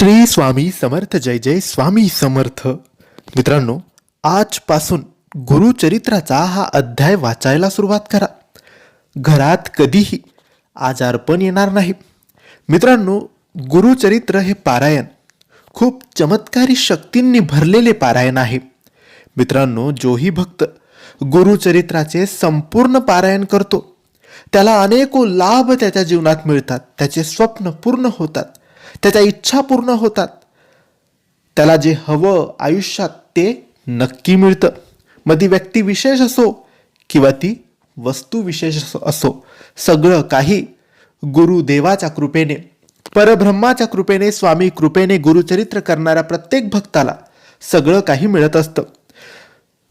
श्री स्वामी समर्थ जय जय स्वामी समर्थ. मित्रांनो आजपासून गुरुचरित्राचा हा अध्याय वाचायला सुरुवात करा. घरात कधीही आजारपण येणार नाही. मित्रांनो गुरुचरित्र हे पारायण. खूप चमत्कारी शक्तींनी भरलेले पारायण आहे. मित्रांनो जोही भक्त गुरुचरित्राचे संपूर्ण पारायण करतो. त्याला अनेको लाभ त्याच्या जीवनात मिळतात. त्याचे स्वप्न पूर्ण होतात. त्याच्या इच्छा पूर्ण होतात. त्याला जे हवं आयुष्यात ते नक्की मिळतं. मग ती व्यक्ती विशेष असो किंवा ती वस्तू विशेष असो- असो सगळं काही गुरुदेवाच्या कृपेने परब्रह्माच्या कृपेने स्वामी कृपेने गुरुचरित्र करणाऱ्या प्रत्येक भक्ताला सगळं काही मिळत असतं.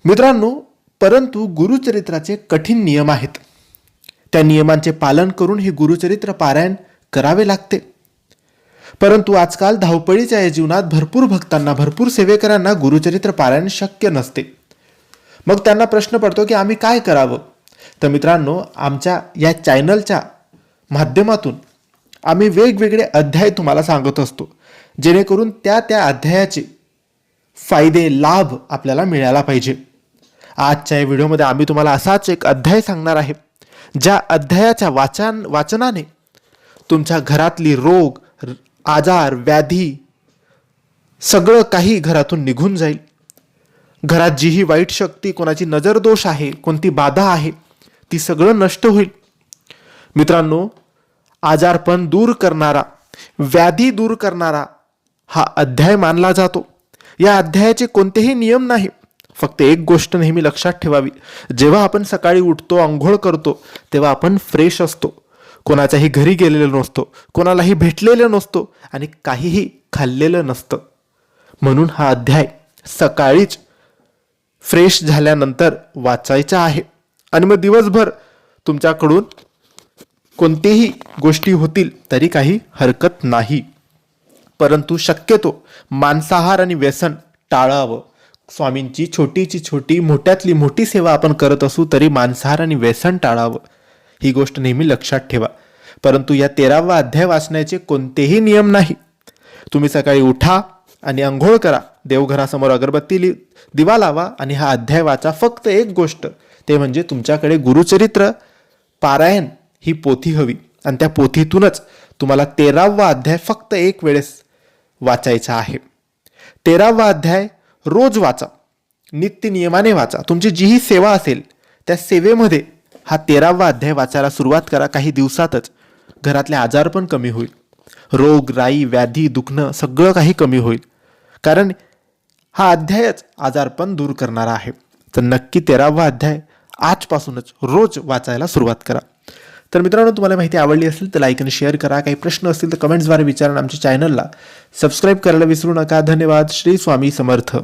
मित्रांनो परंतु गुरुचरित्राचे कठीण नियम आहेत. त्या नियमांचे पालन करून हे गुरुचरित्र पारायण करावे लागते. परंतु आजकाल धावपळीच्या या जीवनात भरपूर भक्तांना भरपूर सेवेकरांना गुरुचरित्र पारायण शक्य नसते. मग त्यांना प्रश्न पडतो की आम्ही काय करावं? तर मित्रांनो आमच्या या चॅनलच्या माध्यमातून आम्ही वेगवेगळे अध्याय तुम्हाला सांगत असतो जेणेकरून त्या त्या अध्यायाचे फायदे लाभ आपल्याला मिळायला पाहिजे. आजच्या या व्हिडिओमध्ये आम्ही तुम्हाला असाच एक अध्याय सांगणार आहे ज्या अध्यायाच्या वाचन वाचनाने तुमच्या घरातली रोग आजार व्याधी सगळं काही घरातून निघून जाईल. घरात जी ही वाईट शक्ती कोणाची नजरदोष आहे कोणती बाधा आहे ती सगळं नष्ट होईल. मित्रांनो आजारपण दूर करणारा व्याधी दूर करणारा हा अध्याय मानला जातो. या अध्यायाचे कोणतेही नियम नाही. फक्त एक गोष्ट नेहमी लक्षात ठेवावी. जेव्हा आपण सकाळी उठतो आंघोळ करतो तेव्हा आपण फ्रेश असतो. कोणाच्याही घरी गेलेलो नसतो कोणालाही भेटलेलं नसतो आणि काहीही खाल्लेलं नसतं. म्हणून हा अध्याय सकाळीच फ्रेश झाल्यानंतर वाचायचा आहे. आणि मग दिवसभर तुमच्याकडून कोणतेही गोष्टी होतील तरी काही हरकत नाही. परंतु शक्यतो मांसाहार आणि व्यसन टाळावं. स्वामींची छोटीची छोटी मोठ्यातली मोठी सेवा आपण करत असू तरी मांसाहार आणि व्यसन टाळावं. ही गोष्ट नेहमी लक्षात ठेवा. परंतु या तेरावा अध्याय वाचण्याचे कोणतेही नियम नाही. तुम्ही सकाळी उठा आणि अंघोळ करा. देवघरासमोर अगरबत्ती लि दिवा लावा आणि हा अध्याय वाचा फक्त एक गोष्ट. ते म्हणजे तुमच्याकडे गुरुचरित्र. पारायण ही पोथी हवी. आणि त्या पोथीतूनच तुम्हाला तेरावा अध्याय फक्त एक वेळेस वाचायचा आहे. तेरावा अध्याय रोज वाचा. नित्य नियमाने वाचा. तुमची जी ही सेवा असेल त्या सेवेमध्ये हा तेरावा अध्याय वाचायला सुरुवात करा काही दिवसातच. घरातले आजार पण कमी होईल. रोग राई व्याधी दुखणं सगळं काही कमी होईल. कारण हा अध्यायच आजारपण दूर करणारा आहे. तर नक्की तेरावा अध्याय आजपासूनच रोज वाचायला सुरुवात करा. तर मित्रांनो तुम्हाला माहिती आवडली असेल तर लाईक आणि शेअर करा. काही प्रश्न असतील तर कमेंट्सद्वारे विचारा आमच्या चॅनलला सबस्क्राईब करायला विसरू नका. धन्यवाद. श्री स्वामी समर्थ.